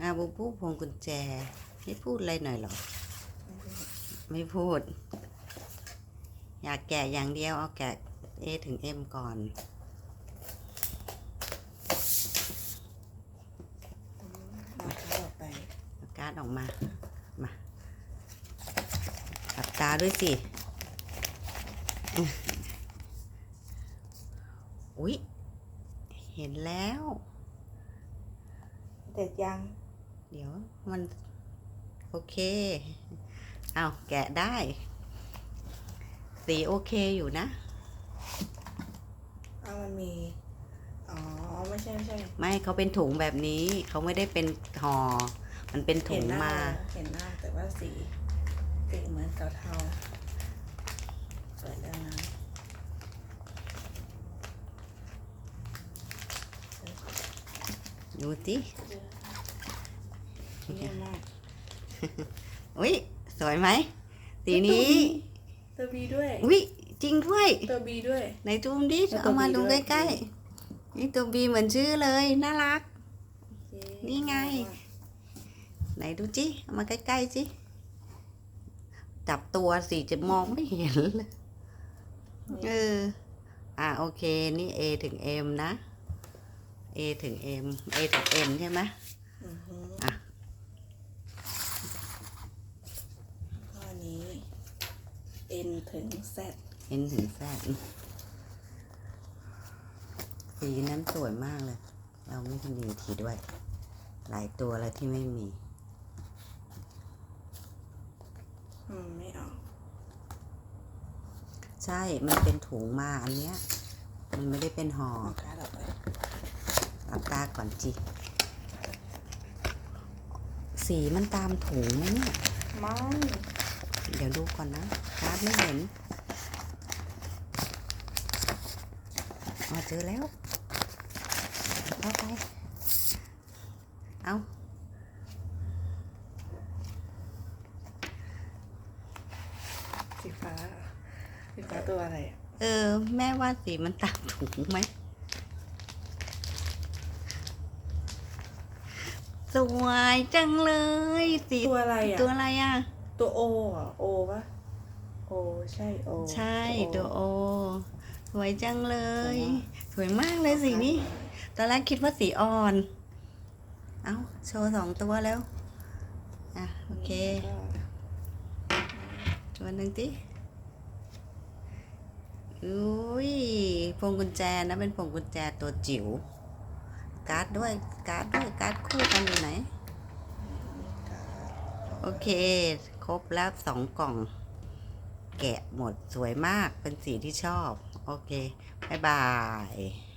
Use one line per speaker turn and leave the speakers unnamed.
อาบูบูพวงกุญแจ ไม่พูดอะไรหน่อยเหรอ ไม่พูด อยากแกะอย่างเดียวเอาแกะ A ถึง M ก่อน
เอาเข้าไป
เอาการ์ดออกมา มาหลับตาด้วยสิ อุ๊ย เห็นแล้ว
เสร็จยัง
เดี๋ยวมัน โอเค เอาแกะได้ สีโอเคอยู่นะ
เอามันมี อ๋อ ไม่ใช่ไม่ใช่
ไม่เขาเป็นถุงแบบนี้เขาไม่ได้เป็นห่อ มันเป็นถุ
เห็
ง
นหน้า
มา
เห็นหน้าแต่ว่าสีสีเหมือนเทาๆเปิดแล้วนะ
ดูสิ
เยี่ยมมาก
อุ๊ยสวยไหมสีนี้
ตัวบีด้วย
อุ๊ยจริงด้วย
ตัวบีด้วย
ไหนจูมดิ
แล้วตัว
เอามา
B
ดู
ด้วย
ใกล้ๆนี่ตัวบีเหมือนชื่อเลยน่ารัก นี่ไง ไหนดูจิเอามาใกล้ๆจิจับตัวสิจะมองไม่เห็นเลยเอออะโอเค นี่ A ถึง M นะ A ถึง M A ถึง M ใช่ไหม
อือฮึ
อะ
ข้อนี้ N ถึง Z
N ถึง Z สีนั้นสวยมากเลย เราไม่ทันดีทีด้วย หลายตัวแล้วที่ไม่มี
อืม ไม่ออก
ใช่ มันเป็นถุงมาอันเนี้ย มันไม่ได้เป็นห่อ
เอาการ์ดออกไป
หลับตาก่อนจิ สีมันตามถุงไหมเนี่ย
ไม่
เดี๋ยวดูก่อนนะการ์ดไม่เห็นอ๋อเจอแล้ว เอาไป เอา
สีฟ้าสีฟ้าตัวอะไรอะ
เออ แม่ว่าสีมันตามถุงไหมสวยจังเลย สี
ตัวอะไรอะ
ตัวอะไรอะ
ตัวโออะโอปะโอใช่โอ
ใช่ตัวโอสวยจังเลย
สวยมาก
สวยมากเลยสีนี้ตอนแรกคิดว่าสีอ่อน เอาโชว์สองตัวแล้ว อะ โอเค ตัวหนึ่งติอุ้ยพวงกุญแจนะเป็นพวงกุญแจตัวจิ๋ว การ์ดด้วย การ์ดด้วย การ์ดคู่กันอยู่ไหน โอเค ครบแล้วสองกล่อง แกะหมดสวยมากเป็นสีที่ชอบ โอเค บ๊ายบาย